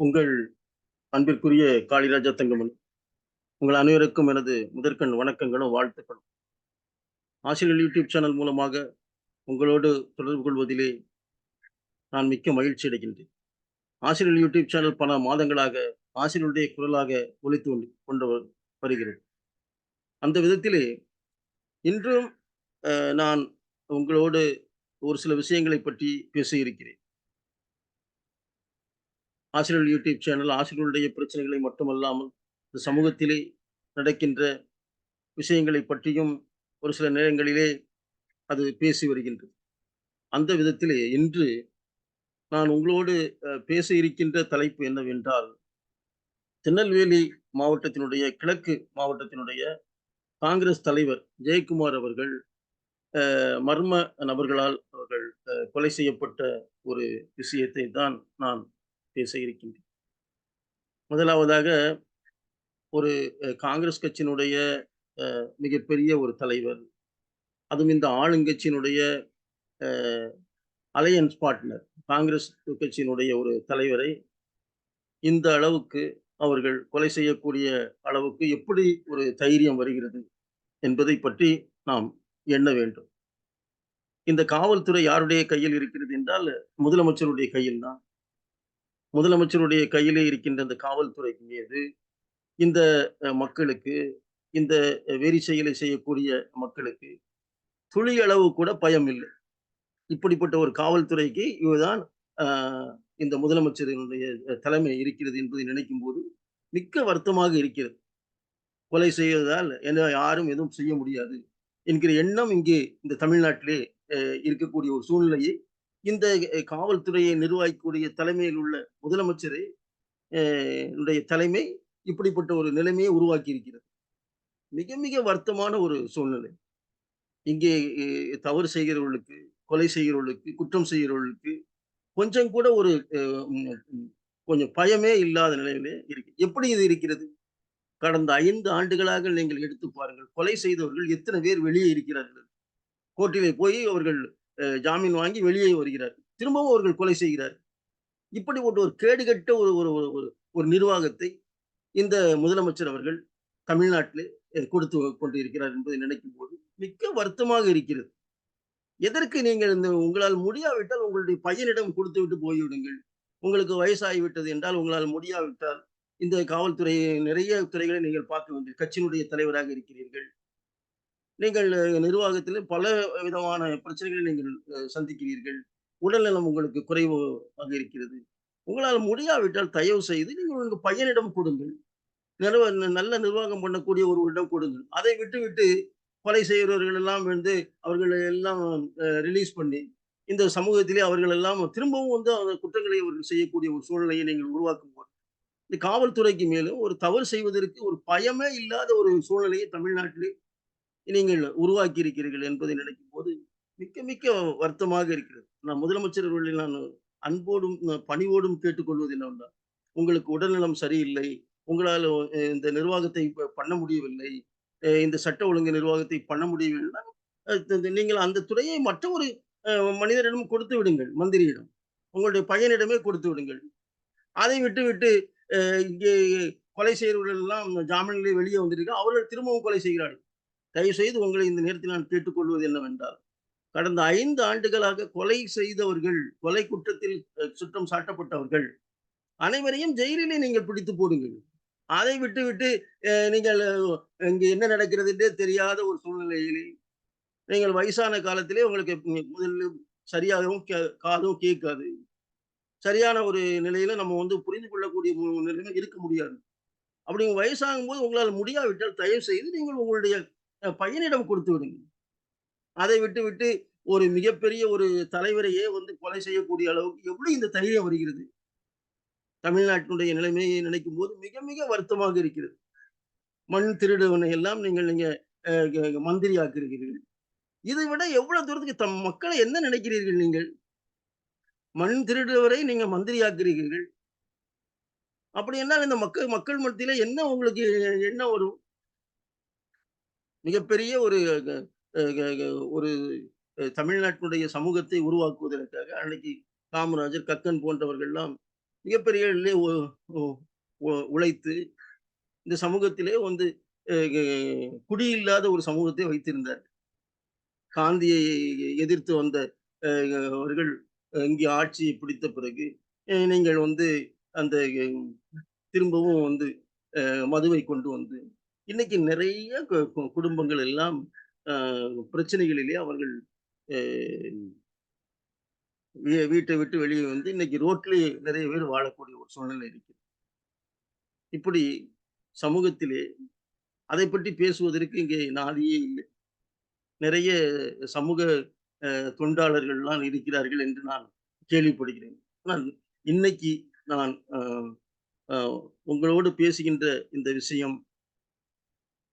உங்கள் அன்பிற்குரிய காளிராஜா தங்கமணி உங்கள் அனைவருக்கும் எனது முதற்கண் வணக்கங்களும் வாழ்த்துக்களும். ஆசிரியர் யூடியூப் சேனல் மூலமாக உங்களோடு தொடர்பு கொள்வதிலே நான் மிக்க மகிழ்ச்சி அடைகின்றேன். ஆசிரியர் யூடியூப் சேனல் பல மாதங்களாக ஆசிரியருடைய குரலாக ஒழித்து கொண்டு கொண்டு வருகிறது. அந்த விதத்திலே இன்றும் நான் உங்களோடு ஒரு சில விஷயங்களை பற்றி பேச ஆசிரியர்கள் ஆசிரியர் யூடியூப் சேனல் ஆசிரியர்களுடைய பிரச்சனைகளை மட்டுமல்லாமல் இந்த சமூகத்திலே நடக்கின்ற விஷயங்களை பற்றியும் ஒரு சில நேரங்களிலே அது பேசி வருகின்றது. அந்த விதத்திலே இன்று நான் உங்களோடு பேச இருக்கின்ற தலைப்பு என்னவென்றால் திருநெல்வேலி மாவட்டத்தினுடைய கிழக்கு மாவட்டத்தினுடைய காங்கிரஸ் தலைவர் ஜெயக்குமார் அவர்கள் மர்ம நபர்களால் அவர்கள் கொலை செய்யப்பட்ட ஒரு விஷயத்தை தான் நான் பேச இருக்கின்றேன் முதலாவதாக ஒரு காங்கிரஸ் கட்சியினுடைய அஹ், மிகப்பெரிய ஒரு தலைவர் அதுவும் இந்த ஆளுங்கட்சியினுடைய அலையன்ஸ் பார்ட்னர் காங்கிரஸ் கட்சியினுடைய ஒரு தலைவரை இந்த அளவுக்கு அவர்கள் கொலை செய்யக்கூடிய அளவுக்கு எப்படி ஒரு தைரியம் வருகிறது என்பதை பற்றி நாம் எண்ண வேண்டும். இந்த காவல்துறை யாருடைய கையில் இருக்கிறது என்றால் முதலமைச்சருடைய கையில் தான் முதலமைச்சருடைய கையிலே இருக்கின்ற இந்த காவல்துறை மீது இந்த மக்களுக்கு இந்த வெறி செயலை செய்யக்கூடிய மக்களுக்கு துளி அளவு கூட பயம் இல்லை. இப்படிப்பட்ட ஒரு காவல்துறைக்கு இவர்தான் ஆஹ், இந்த முதலமைச்சரினுடைய தலைமை இருக்கிறது என்பதை நினைக்கும் போது மிக்க வருத்தமாக இருக்கிறது. கொலை செய்வதால் என்ன யாரும் எதுவும் செய்ய முடியாது என்கிற எண்ணம் இங்கே இந்த தமிழ்நாட்டிலே அஹ், இருக்கக்கூடிய ஒரு சூழ்நிலையை இந்த காவல்துறையை நிர்வகிக்கக்கூடிய தலைமையில் உள்ள முதலமைச்சரை தலைமை இப்படிப்பட்ட ஒரு நிலைமையை உருவாக்கி இருக்கிறது மிக மிக வருத்தமான ஒரு சூழ்நிலை. இங்கே தவறு செய்கிறவர்களுக்கு கொலை செய்கிறவர்களுக்கு குற்றம் செய்கிறவர்களுக்கு கொஞ்சம் கூட ஒரு கொஞ்சம் பயமே இல்லாத நிலையிலே இருக்கு. எப்படி இது இருக்கிறது? கடந்த ஐந்து ஆண்டுகளாக நீங்கள் எடுத்து பாருங்கள் கொலை செய்தவர்கள் எத்தனை பேர் வெளியே இருக்கிறார்கள்? கோர்ட்டிலே போய் அவர்கள் ஜாமீன் வாங்கி வெளியே வருகிறார். திரும்பவும் அவர்கள் கொலை செய்கிறார். இப்படி ஒரு ஒரு கேடுகட்ட ஒரு ஒரு ஒரு- ஒரு நிர்வாகத்தை இந்த முதலமைச்சர் அவர்கள் தமிழ்நாட்டிலே கொடுத்து கொண்டு இருக்கிறார் என்பதை நினைக்கும் போது மிக்க வருத்தமாக இருக்கிறது. எதற்கு நீங்கள் இந்த உங்களால் முடியாவிட்டால் உங்களுடைய பையனிடம் கொடுத்து விட்டு போய்விடுங்கள். உங்களுக்கு வயசாகிவிட்டது என்றால் உங்களால் முடியாவிட்டால் இந்த காவல்துறை நிறைய துறைகளை நீங்கள் பார்க்க வேண்டும் கட்சியினுடைய தலைவராக இருக்கிறீர்கள். நீங்கள் நிர்வாகத்திலே நிர்வாகத்தில் பல விதமான பிரச்சனைகளை நீங்கள் சந்திக்கிறீர்கள். உடல்நலம் உங்களுக்கு குறைவாக இருக்கிறது. உங்களால் முடியாவிட்டால் தயவு செய்து நீங்கள் உங்கள் பையனிடம் கொடுங்கள். நிர்வ நல்ல நிர்வாகம் பண்ணக்கூடிய ஒருவரிடம் கொடுங்கள். அதை விட்டு விட்டு கொலை செய்கிறவர்கள் எல்லாம் வந்து அவர்களை எல்லாம் ரிலீஸ் பண்ணி இந்த சமூகத்திலே அவர்கள் எல்லாம் திரும்பவும் வந்து அந்த குற்றங்களை அவர்கள் செய்யக்கூடிய ஒரு சூழ்நிலையை நீங்கள் உருவாக்கும் போது இந்த காவல்துறைக்கு மேலும் ஒரு தவறு செய்வதற்கு ஒரு பயமே இல்லாத ஒரு சூழ்நிலையை தமிழ்நாட்டிலே நீங்கள் உருவாக்கி இருக்கிறீர்கள் என்பதை நினைக்கும் போது மிக்க மிக்க வருத்தமாக இருக்கிறது. நான் முதலமைச்சர் அவர்களை நான் அன்போடும் பணிவோடும் கேட்டுக்கொள்வது என்னவென்றால் உங்களுக்கு உடல்நலம் சரியில்லை உங்களால் இந்த நிர்வாகத்தை பண்ண முடியவில்லை இந்த சட்ட ஒழுங்கு நிர்வாகத்தை பண்ண முடியவில்லை நீங்கள் அந்த துறையை மற்ற ஒரு அஹ், மனிதரிடம் கொடுத்து விடுங்கள் மந்திரியிடம். உங்களுடைய பையனிடமே கொடுத்து விடுங்கள். அதை விட்டு விட்டு இங்கே கொலை செய்கிறவர்கள் எல்லாம் ஜாமீனிலே வெளியே வந்திருக்கு அவர்கள் திரும்பவும் கொலை செய்கிறார்கள். தயவு செய்து உங்களை இந்த நேரத்தில் நான் கேட்டுக்கொள்வது என்னவென்றால் கடந்த ஐந்து ஆண்டுகளாக கொலை செய்தவர்கள் கொலை குற்றத்தில் சுற்றம் சாட்டப்பட்டவர்கள் அனைவரையும் ஜெயிலிலே நீங்கள் பிடித்து போடுங்கள். அதை விட்டு விட்டு அஹ், நீங்கள் அஹ், இங்கே என்ன நடக்கிறது என்றே தெரியாத ஒரு சூழ்நிலையிலே நீங்கள் வயசான காலத்திலே உங்களுக்கு முதல்ல சரியாகவும் கே- காதும் கேட்காது. சரியான ஒரு நிலையில நம்ம வந்து புரிந்து கொள்ளக்கூடிய மு- நிலையில இருக்க முடியாது. அப்படி வயசாகும் போது உங்களால் முடியாவிட்டால் தயவு செய்து நீங்கள் உங்களுடைய பையனிடம் கொடுத்து விடுங்க அதை விட்டு விட்டு ஒரு மிகப்பெரிய ஒரு தலைவரையே வந்து கொலை செய்யக்கூடிய அளவுக்கு எப்படி இந்த தைரியம் வருகிறது. தமிழ்நாட்டினுடைய நிலைமையை நினைக்கும் போது மிக மிக வருத்தமாக இருக்கிறது. மண் திருடுவனை எல்லாம் நீங்கள் நீங்க அஹ், மந்திரி இதை விட எவ்வளவு தூரத்துக்கு தம் மக்களை என்ன நினைக்கிறீர்கள் நீங்கள்? மண் திருடுவரை நீங்க மந்திரியாக்கிறீர்கள் அப்படி என்ன இந்த மக்கள் மக்கள் மத்தியில என்ன உங்களுக்கு என்ன வரும் மிகப்பெரிய ஒரு ஒரு தமிழ்நாட்டினுடைய சமூகத்தை உருவாக்குவதற்காக அன்னைக்கு காமராஜர் கக்கன் போன்றவர்கள்லாம் மிகப்பெரிய உழைத்து இந்த சமூகத்திலே வந்து குடியில்லாத ஒரு சமூகத்தை வைத்திருந்தார். காந்தியை எதிர்த்து வந்த அவர்கள் இங்கே ஆட்சியை பிடித்த பிறகு, நீங்கள் வந்து அந்த திரும்பவும் வந்து மதுவை கொண்டு வந்து, இன்னைக்கு நிறைய கு கு குடும்பங்கள் எல்லாம் பிரச்சனைகளிலே அவர்கள் வீட்டை விட்டு வெளியே வந்து இன்னைக்கு ரோட்லயே நிறைய பேர் வாழக்கூடிய ஒரு சூழ்நிலை இருக்குது இப்படி சமூகத்திலே அதை பற்றி பேசுவதற்கு இங்கே நாதியே இல்லை. நிறைய சமூக தொண்டாளர்கள்லாம் இருக்கிறார்கள் என்று நான் கேள்விப்படுகிறேன். ஆனால் இன்னைக்கு நான் உங்களோடு பேசுகின்ற இந்த விஷயம்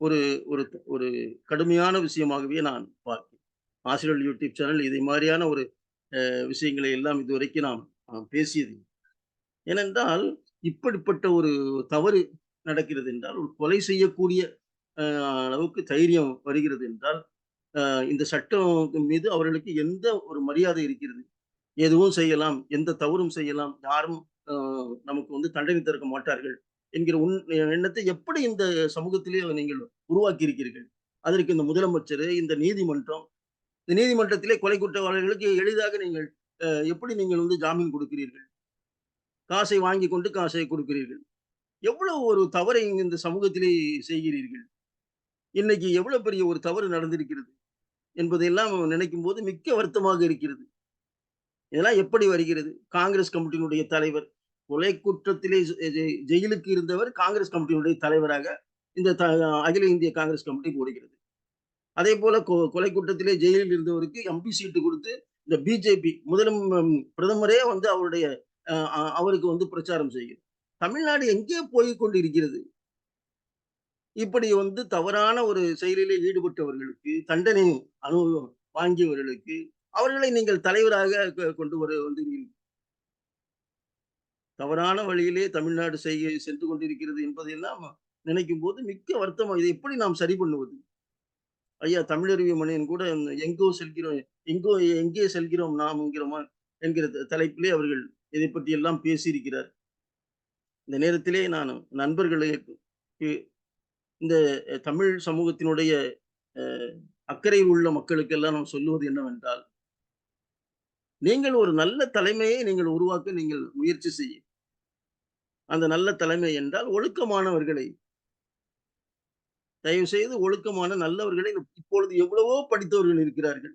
ஒரு ஒரு ஒரு கடுமையான விஷயமாகவே நான் பார்க்கிறேன். ஆசிரியர் யூடியூப் சேனல் இதை மாதிரியான ஒரு விஷயங்களை எல்லாம் இதுவரைக்கும் நாம் பேசியது ஏனென்றால் இப்படிப்பட்ட ஒரு தவறு நடக்கிறது என்றால், ஒரு கொலை செய்யக்கூடிய அளவுக்கு தைரியம் வருகிறது என்றால், இந்த சட்டம் மீது அவர்களுக்கு எந்த ஒரு மரியாதை இருக்கிறது? எதுவும் செய்யலாம், எந்த தவறும் செய்யலாம், யாரும் நமக்கு வந்து தண்டனை தருக்க மாட்டார்கள் என்கிற உன் எண்ணத்தை எப்படி இந்த சமூகத்திலே நீங்கள் உருவாக்கி இருக்கிறீர்கள்? அதற்கு இந்த முதலமைச்சர் இந்த நீதிமன்றம், இந்த நீதிமன்றத்திலே கொலை குற்றவாளிகளுக்கு எளிதாக நீங்கள் எப்படி நீங்கள் வந்து ஜாமீன் கொடுக்கிறீர்கள்? காசை வாங்கிக் கொண்டு காசை கொடுக்கிறீர்கள். எவ்வளவு ஒரு தவறை இந்த சமூகத்திலே செய்கிறீர்கள்? இன்னைக்கு எவ்வளவு பெரிய ஒரு தவறு நடந்திருக்கிறது? என்பதையெல்லாம் நினைக்கும் போது மிக்க வருத்தமாக இருக்கிறது. இதெல்லாம் எப்படி வருகிறது? காங்கிரஸ் கமிட்டியினுடைய தலைவர், கொலை குற்றத்திலே ஜெயிலுக்கு இருந்தவர் காங்கிரஸ் கமிட்டியுடைய தலைவராக இந்த த அகில இந்திய காங்கிரஸ் கமிட்டி ஓடுகிறது. அதேபோல கொ கொலை குற்றத்திலே ஜெயிலில் இருந்தவருக்கு எம்பி சீட்டு கொடுத்து இந்த பிஜேபி முதலும் பிரதமரே வந்து அவருடைய அவருக்கு வந்து பிரச்சாரம் செய்கிறது. தமிழ்நாடு எங்கே போய்க் கொண்டிருக்கிறது? இப்படி வந்து தவறான ஒரு செயலிலே ஈடுபட்டவர்களுக்கு, தண்டனை அனுபவம் வாங்கியவர்களுக்கு, அவர்களை நீங்கள் தலைவராக கொண்டு வர வந்து தவறான வழியிலே தமிழ்நாடு செய்ய சென்று கொண்டிருக்கிறது என்பதையெல்லாம் நினைக்கும்போது மிக்க வருத்தமாக இதை எப்படி நாம் சரி பண்ணுவது? ஐயா தமிழறிவு மணியன் கூட எங்கோ செல்கிறோம் எங்கோ எங்கே செல்கிறோம் நாம் என்கிறோமா என்கிற தலைப்பிலே அவர்கள் இதை பற்றி எல்லாம் பேசியிருக்கிறார். இந்த நேரத்திலே நான் நண்பர்களுக்கு இந்த தமிழ் சமூகத்தினுடைய அக்கறை உள்ள மக்களுக்கெல்லாம் நாம் சொல்லுவது என்னவென்றால், நீங்கள் ஒரு நல்ல தலைமையை நீங்கள் உருவாக்க நீங்கள் முயற்சி செய்யும் அந்த நல்ல தலைமை என்றால் ஒழுக்கமானவர்களை தயவு செய்து ஒழுக்கமான நல்லவர்களை இப்பொழுது எவ்வளவோ படித்தவர்கள் இருக்கிறார்கள்.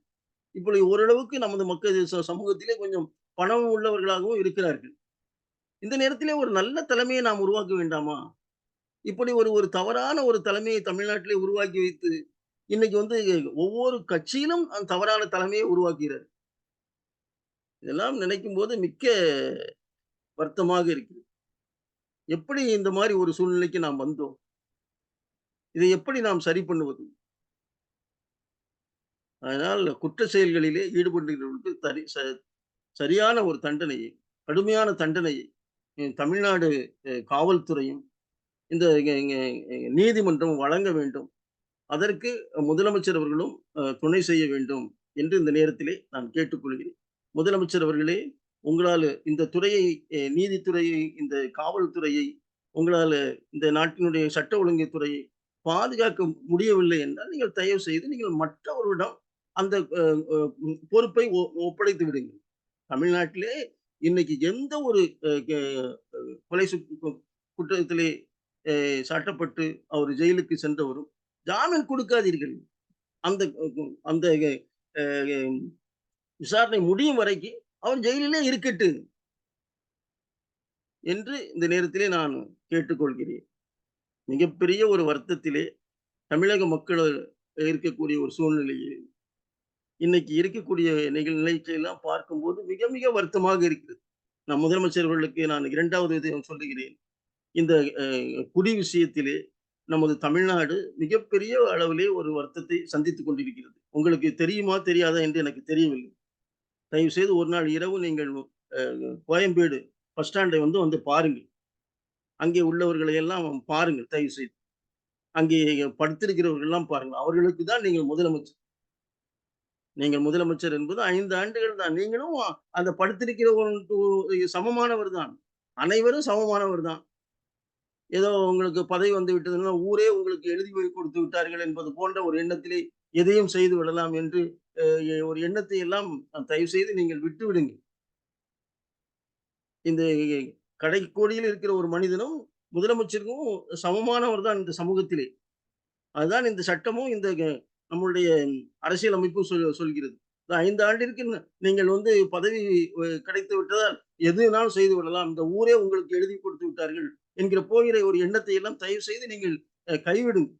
இப்பொழுது ஓரளவுக்கு நமது மக்கள் ச சமூகத்திலே கொஞ்சம் பணம் உள்ளவர்களாகவும் இருக்கிறார்கள். இந்த நேரத்திலே ஒரு நல்ல தலைமையை நாம் உருவாக்க வேண்டாமா? இப்படி ஒரு ஒரு தவறான ஒரு தலைமையை தமிழ்நாட்டிலே உருவாக்கி வைத்து, இன்னைக்கு வந்து ஒவ்வொரு கட்சியிலும் அந்த தவறான தலைமையை உருவாக்குகிறார். இதெல்லாம் நினைக்கும் போது மிக்க வருத்தமாக இருக்கிறது. எப்படி இந்த மாதிரி ஒரு சூழ்நிலைக்கு நாம் வந்தோம்? இதை எப்படி நாம் சரி பண்ணுவது? அதனால் குற்ற செயல்களிலே ஈடுபடுகிறவர்களுக்கு சரியான ஒரு தண்டனையை, கடுமையான தண்டனையை தமிழ்நாடு காவல்துறையும், இந்த நீதிமன்றம் வழங்க வேண்டும். அதற்கு முதலமைச்சர் அவர்களும் துணை செய்ய வேண்டும் என்று இந்த நேரத்திலே நான் கேட்டுக்கொள்கிறேன். முதலமைச்சர் அவர்களே, உங்களால் இந்த துறையை நீதித்துறையை, இந்த காவல்துறையை உங்களால் இந்த நாட்டினுடைய சட்ட ஒழுங்கு துறையை பாதுகாக்க முடியவில்லை என்றால், நீங்கள் தயவு செய்து நீங்கள் மற்றவரிடம் அந்த பொறுப்பை ஒ ஒப்படைத்து விடுங்கள். தமிழ்நாட்டிலே இன்னைக்கு எந்த ஒரு கொலை சு குற்றத்திலே சாட்டப்பட்டு அவர் ஜெயிலுக்கு சென்றவரும் ஜாமீன் கொடுக்காதீர்கள். அந்த அந்த விசாரணை முடியும் வரைக்கும் அவர் ஜெயிலிலே இருக்கட்டு என்று இந்த நேரத்திலே நான் கேட்டுக்கொள்கிறேன். மிகப்பெரிய ஒரு வருத்தத்திலே தமிழக மக்கள் இருக்கக்கூடிய ஒரு சூழ்நிலையில், இன்னைக்கு இருக்கக்கூடிய நிகழ் நிலையெல்லாம் பார்க்கும்போது மிக மிக வருத்தமாக இருக்கிறது. நான் முதலமைச்சர் அவர்களுக்கு நான் இரண்டாவது இதை சொல்லுகிறேன். இந்த குடி விஷயத்திலே நமது தமிழ்நாடு மிகப்பெரிய அளவிலே ஒரு வருத்தத்தை சந்தித்துக் கொண்டிருக்கிறது. உங்களுக்கு தெரியுமா? தெரியாதா? என்று எனக்கு தெரியவில்லை. தயவு செய்து ஒரு நாள் இரவு நீங்கள் கோயம்பேடு பஸ் ஸ்டாண்டை வந்து வந்து பாருங்கள். அங்கே உள்ளவர்களை எல்லாம் பாருங்கள் தயவு செய்து. அங்கே படுத்திருக்கிறவர்கள் எல்லாம் பாருங்கள். அவர்களுக்கு தான் நீங்கள் முதலமைச்சர். நீங்கள் முதலமைச்சர் என்பது ஐந்து ஆண்டுகள் தான். நீங்களும் அந்த படுத்திருக்கிறவர்களுக்கு சமமானவர் தான். அனைவரும் சமமானவர் தான். ஏதோ உங்களுக்கு பதவி வந்து விட்டதுன்னா, ஊரே உங்களுக்கு எழுதி போய் கொடுத்து விட்டார்கள் என்பது போன்ற ஒரு எண்ணத்திலே எதையும் செய்து விடலாம் என்று ஒரு எண்ணத்தை எல்லாம் தயவு செய்து நீங்கள் விட்டு விடுங்கள். இந்த கடைக்கோடியில் இருக்கிற ஒரு மனிதனும், முதலமைச்சருக்கும் சமமானவர் தான் இந்த சமூகத்திலே. அதுதான் இந்த சட்டமும், இந்த நம்மளுடைய அரசியல் அமைப்பும் சொல் சொல்கிறது. ஐந்து ஆண்டிற்கு நீங்கள் வந்து பதவி கிடைத்து விட்டதால், எது வேணாலும் செய்து விடலாம். இந்த ஊரே உங்களுக்கு எழுதி கொடுத்து விட்டார்கள் என்கிற போகிற ஒரு எண்ணத்தை எல்லாம் தயவு செய்து நீங்கள் கைவிடுங்க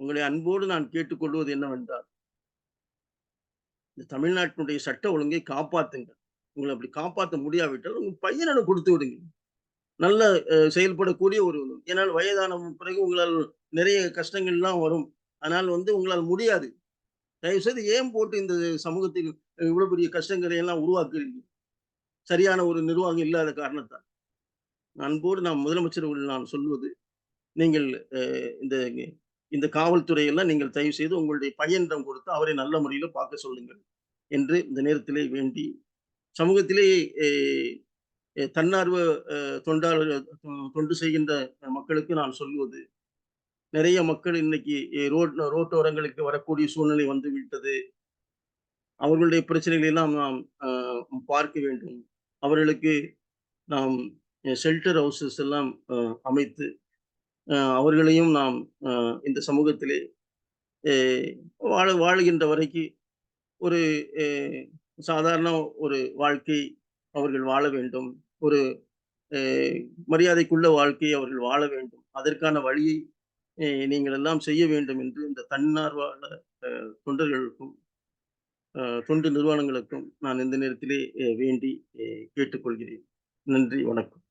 உங்களை அன்போடு நான் கேட்டுக்கொள்வது என்னவென்றால் இந்த தமிழ்நாட்டினுடைய சட்ட ஒழுங்கை காப்பாத்துங்கள். உங்களை அப்படி காப்பாற்ற முடியாவிட்டால், உங்க பையனை கொடுத்து விடுங்க. நல்ல செயல்படக்கூடிய ஒரு ஏன்னால் வயதான பிறகு உங்களால் நிறைய கஷ்டங்கள்லாம் வரும். ஆனால் வந்து உங்களால் முடியாது. தயவுசெய்து ஏன் போட்டு இந்த சமூகத்தில் இவ்வளவு பெரிய கஷ்டங்களை எல்லாம் உருவாக்குறீங்க? சரியான ஒரு நிர்வாகம் இல்லாத காரணத்தால். அன்போடு நான் முதலமைச்சர்கள் நான் சொல்வது, நீங்கள் இந்த இந்த காவல்துறையெல்லாம் நீங்கள் தயவு செய்து உங்களுடைய பையனிடம் கொடுத்து அவரை நல்ல முறையில பார்க்க சொல்லுங்கள். என்று இந்த நேரத்திலே வேண்டி, சமூகத்திலே தன்னார்வ தொண்டாளர்கள் தொண்டு செய்கின்ற மக்களுக்கு நான் சொல்வது, நிறைய மக்கள் இன்னைக்கு ரோட் ரோட்டோரங்களுக்கு வரக்கூடிய சூழ்நிலை வந்து விட்டது. அவர்களுடைய பிரச்சனைகளை எல்லாம் நாம் பார்க்க வேண்டும். அவர்களுக்கு நாம் ஷெல்டர் ஹவுசஸ் எல்லாம் அமைத்து, அவர்களையும் நாம் இந்த சமூகத்திலே வாழ வாழுகின்ற வரைக்கு ஒரு சாதாரண ஒரு வாழ்க்கை அவர்கள் வாழ வேண்டும். ஒரு மரியாதைக்குள்ள வாழ்க்கையை அவர்கள் வாழ வேண்டும். அதற்கான வழியை நீங்கள் எல்லாம் செய்ய வேண்டும் என்று இந்த தன்னார்வல தொண்டர்களுக்கும், தொண்டு நிறுவனங்களுக்கும் நான் இந்த நேரத்திலே வேண்டி கேட்டுக்கொள்கிறேன். நன்றி, வணக்கம்.